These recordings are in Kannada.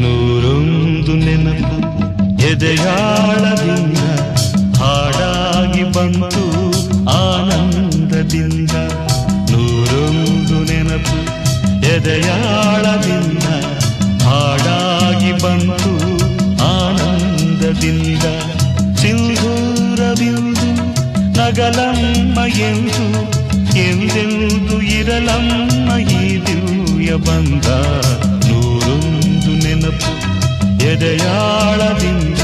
ನೂರೊಂದು ನೆನಪು ಎದೆಯಾಳದಿಂದ ಹಾಡಾಗಿ ಬಂತು ಆನಂದದಿಂದ. ನೂರೊಂದು ನೆನಪು ಎದೆಯಾಳದಿಂದ ಹಾಡಾಗಿ ಬಂತು ಆನಂದದಿಂದ. ಸಿಂಧೂರವಿಂದು ನಗಲಮ್ಮ ಎಂದು ಎಂದೆಂದು ಇರಲಮ್ಮ ಈ ದಿವ್ಯ ಬಂದ ನೂರೊಂದು ನೆನಪು ಎದೆಯಾಳದಿಂದ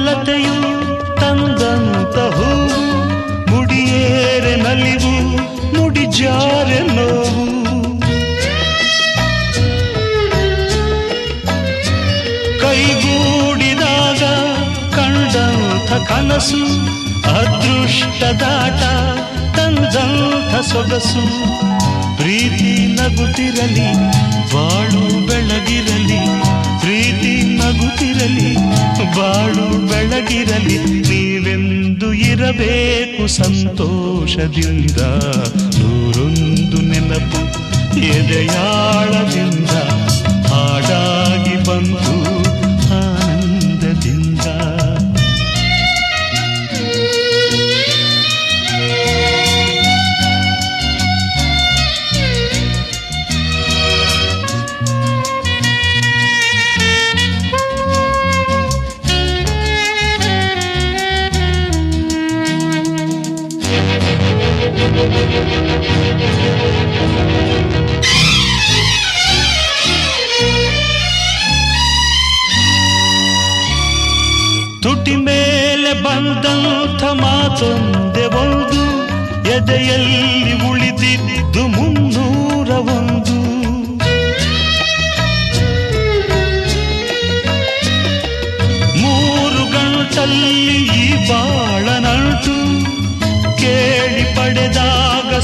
ಒಲವೆಂಬಲತೆಯು ತಂದಂತ ಹೂವು ಮುಡಿಯೇರೆ ನಲಿವು ಮುಡಿಜಾರೆ ನೋವು. ಕೈಗೂಡಿದಾಗ ಕಂಡಂತ ಕನಸು ಅದೃಷ್ಟದಾಟ ತಂದಂಥ ಸೊಗಸು. ಪ್ರೀತಿ ನಗುತ್ತಿರಲಿ, ಬಾಳು ಬೆಳಗಿರಲಿ ನೀವೆಂದು ಇರಬೇಕು ಸಂತೋಷದಿಂದ. ನೂರೊಂದು ನೆನಪು ಎದೆಯಾಳದಿಂದ ಹಾಡಾಗಿ ಬಂತು. ತುಟಿ ಮೇಲೆ ಬಂದಂಥ ಮಾತೊಂದೆ ಒಂದು ಎದೆಯಲ್ಲಿ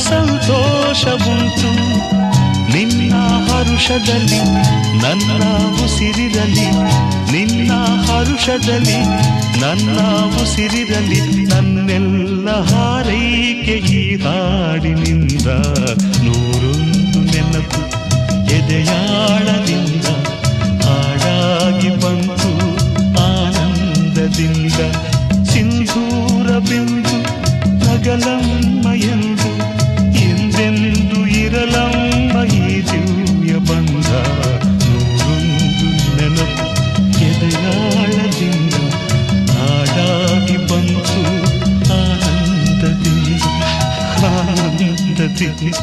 ಸಂತೋಷವುಂಟು ನಿನ್ನ ಹರುಷದಲ್ಲಿ ನನ್ನ ಉಸಿರಿರಲಿ ನಿನ್ನ ಹರುಷದಲ್ಲಿ ನನ್ನ ಉಸಿರಿರಲಿ ನನ್ನೆಲ್ಲ ಹಾರೈಕೆ ಈ ಹಾಡಿನಿಂದ ನೂರೊಂದು ನೆನಪು ಎದೆಯಾಳದಿಂದ Santa